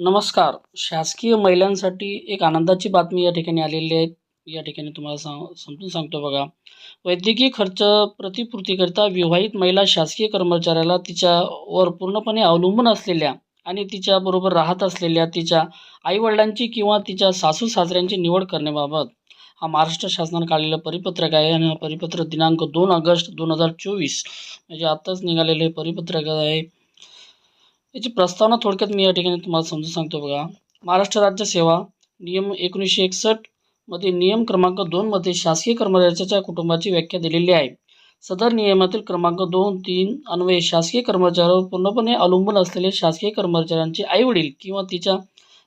नमस्कार. शासकीय महिलांसाठी एक आनंदाची बातमी या ठिकाणी आलेली आहे. या ठिकाणी तुम्हाला सांग समजून सांगतो बघा. वैद्यकीय खर्च प्रतिपूर्तीकरिता विवाहित महिला शासकीय कर्मचाऱ्याला तिच्यावर पूर्णपणे अवलंबून असलेल्या आणि तिच्याबरोबर राहत असलेल्या तिच्या आईवडिलांची किंवा तिच्या सासू सासऱ्यांची निवड करण्याबाबत हा महाराष्ट्र शासनानं काढलेलं परिपत्रक आहे आणि हा परिपत्रक दिनांक दोन ऑगस्ट दोन हजार चोवीस म्हणजे आत्ताच निघालेलं हे परिपत्रक आहे. याची प्रस्तावना थोडक्यात मी या ठिकाणी तुम्हाला समजून सांगतो बघा. महाराष्ट्र राज्य सेवा नियम एकोणीसशे एकसष्टमध्ये नियम क्रमांक दोनमध्ये शासकीय कर्मचाऱ्याच्या कुटुंबाची व्याख्या दिलेली आहे. सदर नियमातील क्रमांक दोन तीन अन्वये शासकीय कर्मचाऱ्यावर पूर्णपणे अवलंबून असलेले शासकीय कर्मचाऱ्यांचे आईवडील किंवा तिच्या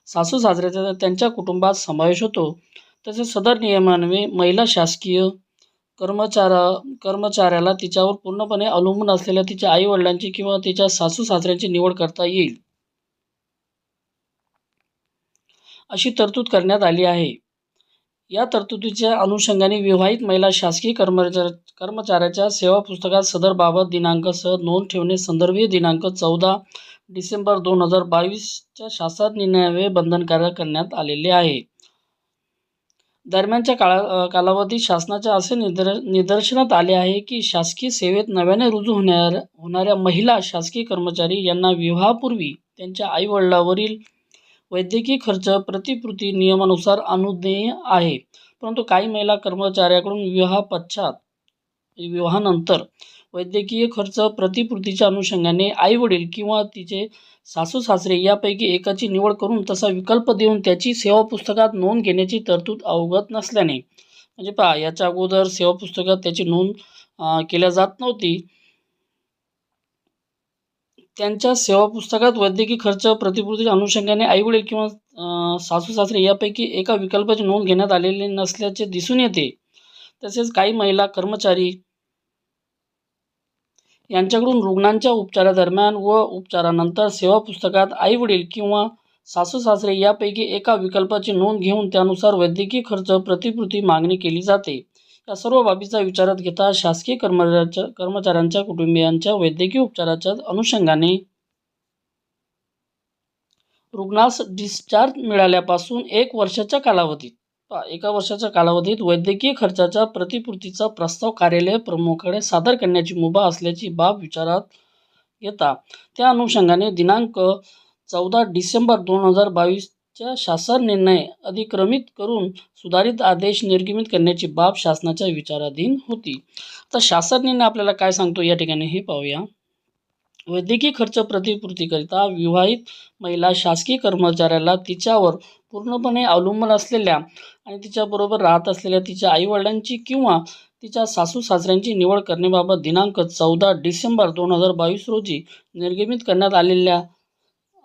सासू सासऱ्याचा त्यांच्या कुटुंबात समावेश होतो. तसेच सदर नियमान्वये महिला शासकीय कर्मचारा कर्मचाऱ्याला तिच्यावर पूर्णपणे अवलंबून असलेल्या तिच्या आईवडिलांची किंवा तिच्या सासू सासऱ्यांची निवड करता येईल. अशी तरतूद करण्यात आली आहे. या तरतुदीच्या अनुषंगाने विवाहित महिला शासकीय कर्मचार कर्मचाऱ्याच्या सेवा पुस्तकात सदर बाबत दिनांकसह नोंद ठेवणे संदर्भीय दिनांक चौदा डिसेंबर दोन हजार बावीसच्या शासन निर्णयावे बंधनकारक करण्यात आलेले आहे. दरम्यानच्या काळा कालावधीत शासनाच्या असे निदर निदर्शनात आले आहे की शासकीय सेवेत नव्याने रुजू होणार होणाऱ्या महिला शासकीय कर्मचारी यांना विवाहापूर्वी त्यांच्या आईवडिलावरील वैद्यकीय खर्च प्रतिपूर्ती नियमानुसार अनुज्ञेय आहे. परंतु काही महिला कर्मचाऱ्याकडून विवाहापश्चात विवाहानंतर वैद्यकीय खर्च प्रतिपूर्तीच्या अनुषंगाने आईवडील किंवा तिचे सासू सासरे यापैकी एकाची निवड करून तसा विकल्प देऊन त्याची सेवा पुस्तकात नोंद घेण्याची तरतूद अवगत नसल्याने म्हणजे पहा याच्या अगोदर सेवा पुस्तकात त्याची नोंद केल्या जात नव्हती. त्यांच्या सेवा पुस्तकात वैद्यकीय खर्च प्रतिपूर्तीच्या अनुषंगाने आईवडील किंवा सासू सासरे यापैकी एका विकल्पाची नोंद घेण्यात आलेली नसल्याचे दिसून येते. तसेच काही महिला कर्मचारी यांच्याकडून रुग्णांच्या उपचारादरम्यान व उपचारानंतर सेवा पुस्तकात आईवडील किंवा सासू सासरे यापैकी एका विकल्पाची नोंद घेऊन त्यानुसार वैद्यकीय खर्च प्रतिकृती मागणी केली जाते. या सर्व बाबीचा विचारात घेता शासकीय कर्मचाऱ्याच्या कर्मचाऱ्यांच्या कुटुंबियांच्या वैद्यकीय उपचाराच्या अनुषंगाने रुग्णास डिस्चार्ज मिळाल्यापासून एक वर्षाच्या कालावधीत एका वर्षाच्या कालावधीत वैद्यकीय खर्चाच्या प्रतिपूर्तीचा प्रस्ताव कार्यालय प्रमुखाकडे सादर करण्याची मुभा असल्याची बाब विचारात येता. त्या अनुषंगाने दिनांक चौदा डिसेंबर दोन हजार बावीसच्या शासन निर्णय अधिक्रमित करून सुधारित आदेश निर्गमित करण्याची बाब शासनाच्या विचाराधीन होती. तर शासन निर्णय आपल्याला काय सांगतो या ठिकाणी हे पाहूया. वैद्यकीय खर्च प्रतिपूर्तीकरिता विवाहित महिला शासकीय कर्मचाऱ्याला तिच्यावर पूर्णपणे अवलंबून असलेल्या आणि तिच्याबरोबर राहत असलेल्या तिच्या आईवडिलांची किंवा तिच्या सासू सासऱ्यांची निवड करण्याबाबत दिनांक चौदा डिसेंबर दोन हजार बावीस रोजी निर्गमित करण्यात आलेल्या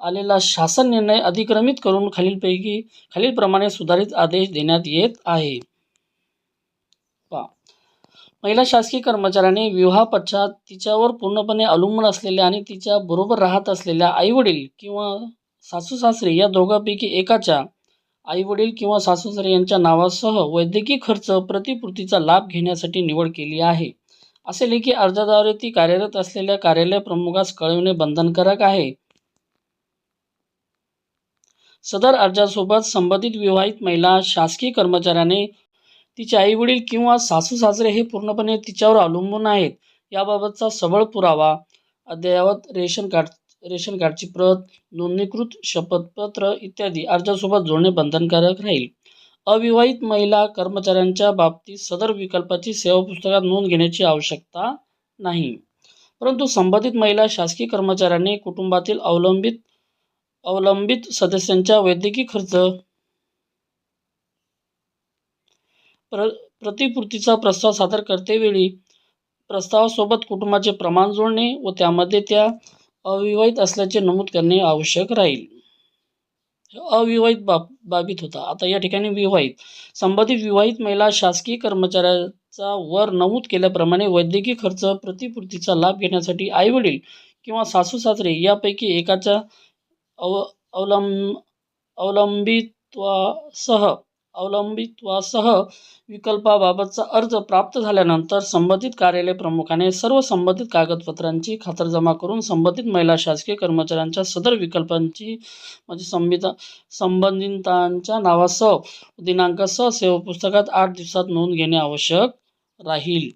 आलेला शासन निर्णय अधिक्रमित करून खालीलपैकी खालीलप्रमाणे सुधारित आदेश देण्यात येत आहे. महिला शासकीय कर्मचाऱ्याने विवाहापश्चात तिच्यावर पूर्णपणे अवलंबून असलेल्या आणि तिच्या बरोबर राहत असलेल्या आईवडील किंवा सासू सासरे या दोघांपैकी एकाच्या आईवडील किंवा सासू सासरे यांच्या नावासह वैद्यकीय खर्च प्रतिपूर्तीचा लाभ घेण्यासाठी निवड केली आहे. असे लेखी अर्जाद्वारे ती कार्यरत असलेल्या कार्यालय प्रमुखास कळविणे बंधनकारक आहे. सदर अर्जासोबत संबंधित विवाहित महिला शासकीय कर्मचाऱ्याने तिचे आईवडील किंवा सासू सासरे हे पूर्णपणे तिच्यावर अवलंबून आहेत. याबाबतचा सबळ पुरावा अद्ययावत रेशन कार्ड रेशन कार्डची प्रत नोंदणीकृत शपथपत्र इत्यादी अर्जासोबत जोडणे बंधनकारक राहील. अविवाहित महिला कर्मचाऱ्यांच्या बाबतीत सदर विकल्पाची सेवा पुस्तकात नोंद घेण्याची आवश्यकता नाही. परंतु संबंधित महिला शासकीय कर्मचाऱ्याने कुटुंबातील अवलंबित अवलंबित सदस्यांच्या वैद्यकीय खर्च प्र प्रतिपूर्तीचा प्रस्ताव सादर करतेवेळी प्रस्तावासोबत कुटुंबाचे प्रमाण जोडणे व त्यामध्ये त्या अविवाहित असल्याचे नमूद करणे आवश्यक राहील. अविवाहित बाब बाबीत होता. आता या ठिकाणी विवाहित. संबंधित विवाहित महिला शासकीय कर्मचाऱ्याचा वर नमूद केल्याप्रमाणे वैद्यकीय खर्च प्रतिपूर्तीचा लाभ घेण्यासाठी आईवडील किंवा सासू सासरे यापैकी एकाच्या अव अवलंब अवलंबित्वासह अवलंबित्वासह विकल्पाबाबतचा अर्ज प्राप्त झाल्यानंतर संबंधित कार्यालय प्रमुखाने सर्व संबंधित कागदपत्रांची खातरजमा करून संबंधित महिला शासकीय कर्मचाऱ्यांच्या सदर विकल्पांची म्हणजे संबिता संबंधितांच्या नावासह दिनांकासह सेवापुस्तकात आठ दिवसात नोंद घेणे आवश्यक राहील.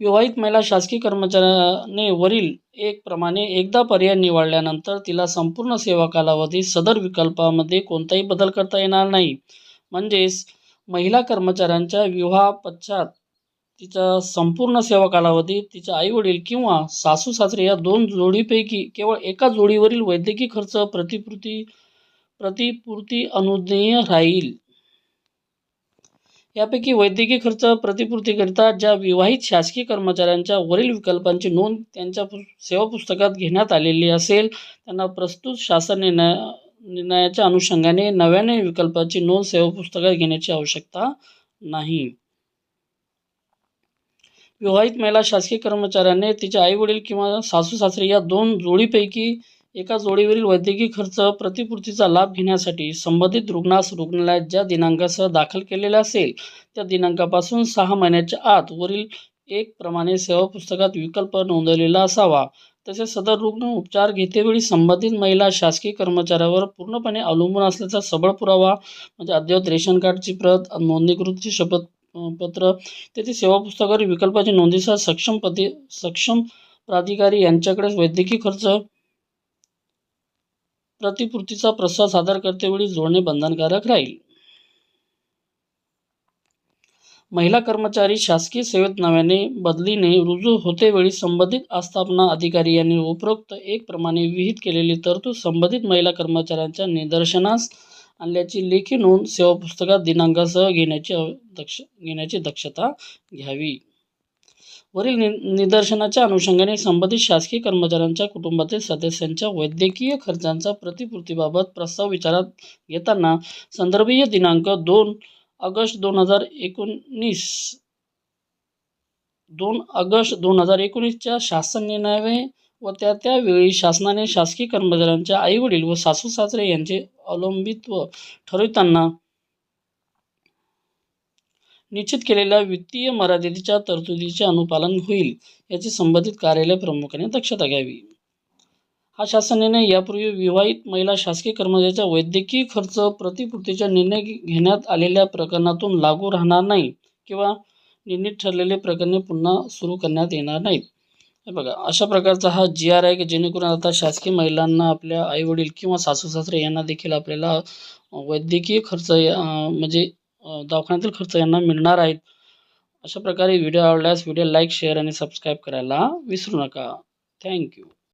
विवाहित महिला शासकीय कर्मचाऱ्याने वरील एक प्रमाणे एकदा पर्याय निवडल्यानंतर तिला संपूर्ण सेवा कालावधीत सदर विकल्पामध्ये कोणताही बदल करता येणार नाही. म्हणजेच महिला कर्मचाऱ्यांच्या विवाहापश्चात तिचा संपूर्ण सेवा कालावधीत तिच्या आईवडील किंवा सासू सासरे या दोन जोडीपैकी केवळ एका जोडीवरील वैद्यकीय खर्च प्रतिपूर्ती प्रतिपूर्ती अनुज्ञेय राहील. यापैकी वैद्यकीय खर्च प्रतिपूर्तीकरिता ज्या विवाहित शासकीय कर्मचाऱ्यांच्या वरील विकल्पांची नोंद त्यांच्या पु सेवा पुस्तकात घेण्यात आलेली असेल त्यांना प्रस्तुत शासन निर्णय निर्णयाच्या अनुषंगाने नव्याने विकल्पाची नोंद सेवा पुस्तकात घेण्याची आवश्यकता नाही. विवाहित महिला शासकीय कर्मचाऱ्याने तिचे आईवडील किंवा सासू सासरे या दोन जोडीपैकी एका जोडीवरील वैद्यकीय खर्च प्रतिपूर्तीचा लाभ घेण्यासाठी संबंधित रुग्णास रुग्णालयात ज्या दिनांकासह दाखल केलेले असेल त्या दिनांकापासून सहा महिन्याच्या आत वरील एक प्रमाणे सेवा पुस्तकात विकल्प नोंदवलेला असावा. तसेच सदर रुग्ण उपचार घेतेवेळी संबंधित महिला शासकीय कर्मचाऱ्यावर पूर्णपणे अवलंबून असल्याचा सबळ पुरावा म्हणजे अद्ययावत रेशन कार्डची प्रत नोंदणीकृतची शपथ पत्र तेथे सेवा पुस्तकावर विकल्पाची नोंदीसह सक्षम पती सक्षम प्राधिकारी यांच्याकडे वैद्यकीय खर्च प्रतिपूर्तीचा प्रस्ताव सादर करतेवेळी जोडणे बंधनकारक राहील. महिला कर्मचारी शासकीय सेवेत नव्याने बदलीने रुजू होतेवेळी संबंधित आस्थापना अधिकारी यांनी उपरोक्त एक प्रमाणे विहित केलेली तरतूद संबंधित महिला कर्मचाऱ्यांच्या निदर्शनास आणल्याची लेखी नोंद सेवा पुस्तकात दिनांकासह घेण्याची अव- दक्ष घेण्याची दक्षता घ्यावी. वरील नि निदर्शनाच्या अनुषंगाने संबंधित शासकीय कर्मचाऱ्यांच्या कुटुंबातील सदस्यांच्या वैद्यकीय खर्चांचा प्रतिपूर्तीबाबत प्रस्ताव विचारात घेताना संदर्भीय दिनांक दोन ऑगस्ट दोन हजार एकोणीस दोन ऑगस्ट दोन हजार एकोणीसच्या शासन निर्णयावे व त्या त्यावेळी शासनाने शासकीय कर्मचाऱ्यांच्या आईवडील व सासू सासरे यांचे अवलंबित्व ठरविताना निश्चित केलेल्या वित्तीय मर्यादेच्या तरतुदीचे अनुपालन होईल याची संबंधित कार्यालय प्रमुखाने दक्षता घ्यावी. हा शासन निर्णय यापूर्वी विवाहित महिला शासकीय कर्मचाऱ्याच्या वैद्यकीय खर्च प्रतिपूर्तीचा निर्णय घेण्यात आलेल्या प्रकरणातून लागू राहणार नाही किंवा निर्णित ठरलेले प्रकरणे पुन्हा सुरू करण्यात येणार नाहीत. हे बघा अशा प्रकारचा हा जी आर आहे की जेणेकरून आता शासकीय महिलांना आपल्या आईवडील किंवा सासू सासरे यांना देखील आपल्याला वैद्यकीय खर्च या- म्हणजे दवाखान्यातील खर्च यांना मिळणार आहेत. अशा प्रकारे व्हिडिओ आवडल्यास व्हिडिओ लाईक शेअर आणि सबस्क्राईब करायला विसरू नका. थँक्यू